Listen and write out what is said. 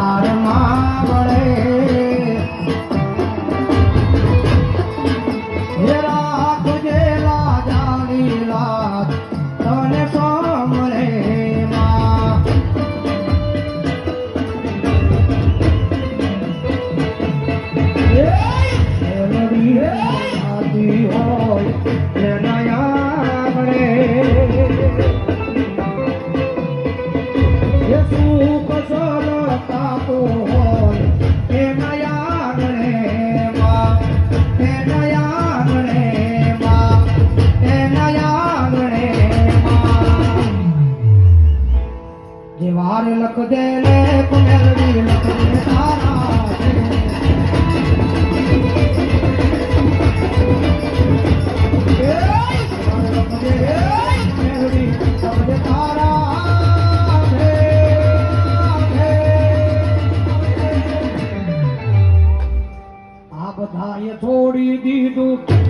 about it. જેવાર લખ દે લે કુમેરવી આય છોડી દીધું.